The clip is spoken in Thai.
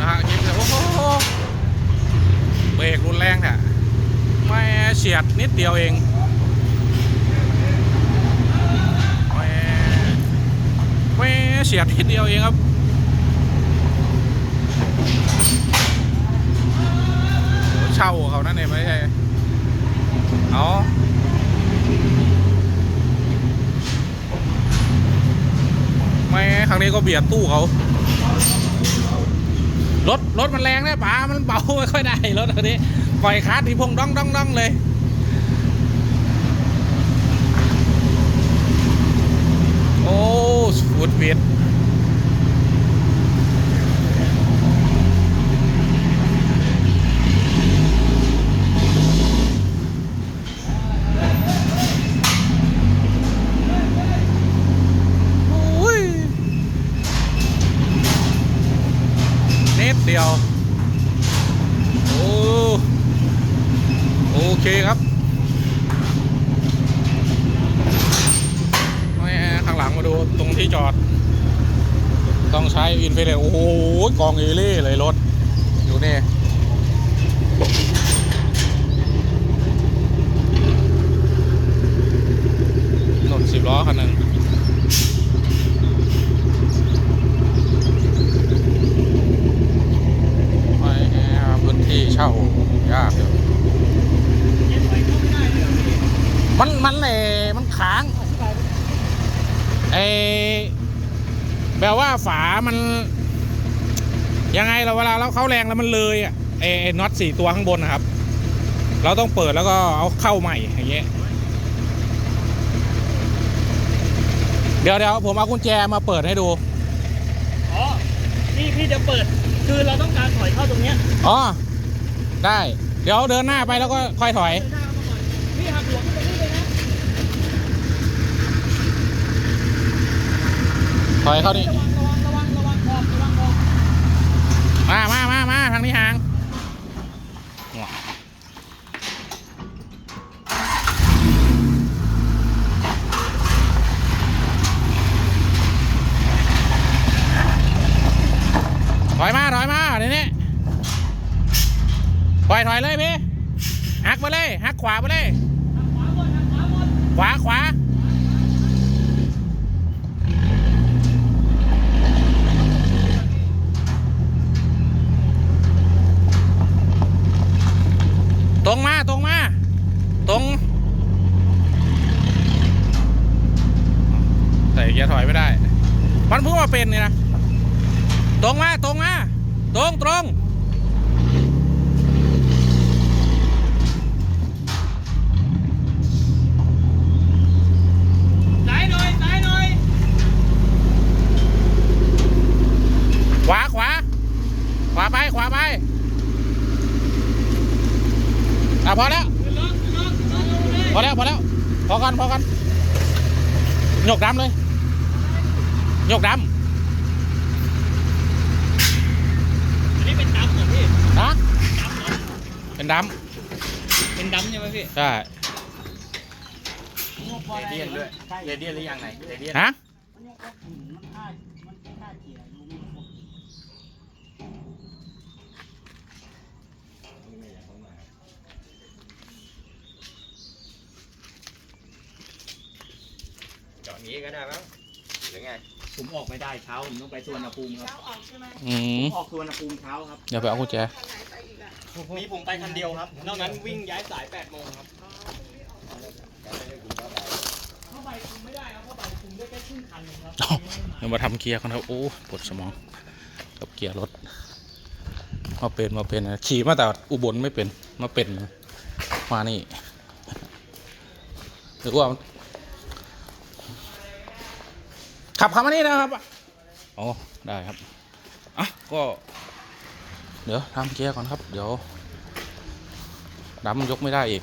นะฮะเลยโอ้โหเบรกรุนแรงแท้ไม่เฉียดนิดเดียวเองไม่ไม่เฉียดนิดเดียวเองครับเช่าเขานั่นเองไม่ใช่เอาไม่ครั้งนี้ก็เบียดตู้เขา รถรถมันแรงนะป๋ามันเบาไม่ค่อยได้รถตัวนี้ปล่อยคาร์ดทีพงดองดองดองเลยโอ้สุดเวียดโอ้ย นิ ดเดียว โอ้โอเคครับไม่ข้างหลังมาดูตรงที่จอด ต้องใช้อินเฟลโอ้โหกองเอเล่เลยรถ อยู่นี่ หนุนสิบล้อคันหนึ่ง ไม่พื้นที่เช่ายากอยู่ มันมันเลยมันค้างไอแบบว่าฝามัน ยังไงเราเวลาเราเข้าแรงแล้วมันเลยอะไอไอ้น็อตสี่ตัวข้างบนนะครับ เราต้องเปิดแล้วก็เอาเข้าใหม่อย่างเงี้ยเดี๋ยวเดี๋ยวผมเอากุญแจมาเปิดให้ดู อ๋อนี่พี่จะเปิด คือเราต้องการถอยเข้าตรงเนี้ย อ๋อ ได้ เดี๋ยวเดินหน้าไปแล้วก็ค่อยถอย เดินหน้าเข้ามาก่อนพี่หักหัวขึ้นไปนี่เลยนะ ถอยเข้านี่มามามามาทางนี้ห่างถอยมาถอยมาเดี๋ยวนี้ถอยถอยเลยพี่หักไปเลยหักขวาไปเลย ขวาขวาบน ขวาขวาต รงมา ตรงมา ตรง ใส่เกียร์ถอยไม่ได้ มันเพิ่งมาเป็นนี่นะ ตรงมา ตรงมา ตรงตรง ซ้ายหน่อยซ้ายหน่อย ขวาขวาขวาไปขวาไปอะ พอแล้วขึ้นรถขึ้นรถขึ้นรถลงเลยพอแล้วพอแล้วพอกันพอกันยกดำเลยยกดอันนี้เป็นดำเหรอพี่ำนะดำเหรอเป็นดเป็นดำใช่ไหมพี่ำใช่เรเดียนด้วยเรเดียนหรือยังไงเรเดียนฮะ เจาะนี้ก็ได้มั้งหรือไง ผมออกไม่ได้เช้าผมต้องไปสวนภูมิครับอืมออกสวนภูมิเช้าครับ เดี๋ยวไปเอากุญแจมีผมไปคันเดียวครับ นอกนั้นวิ่งย้ายสาย8โมงครับเข้าไปคุมไม่ได้ครับเข้าไปคุมได้แค่ครึ่งคันเองครับเดี๋ยวมาทำเกียร์กันครับโอ้ปวดสมองกับเกียร์รถมาเป็นมาเป็นนะขี่มาแต่อุบลไม่เป็นมาเป็นมานี่หรือว่า ขับขับมานี่นะครับอ๋อได้ครับอะก็ เดี๋ยวทำเกียร์ก่อนครับ เดี๋ยวดำยกไม่ได้อีก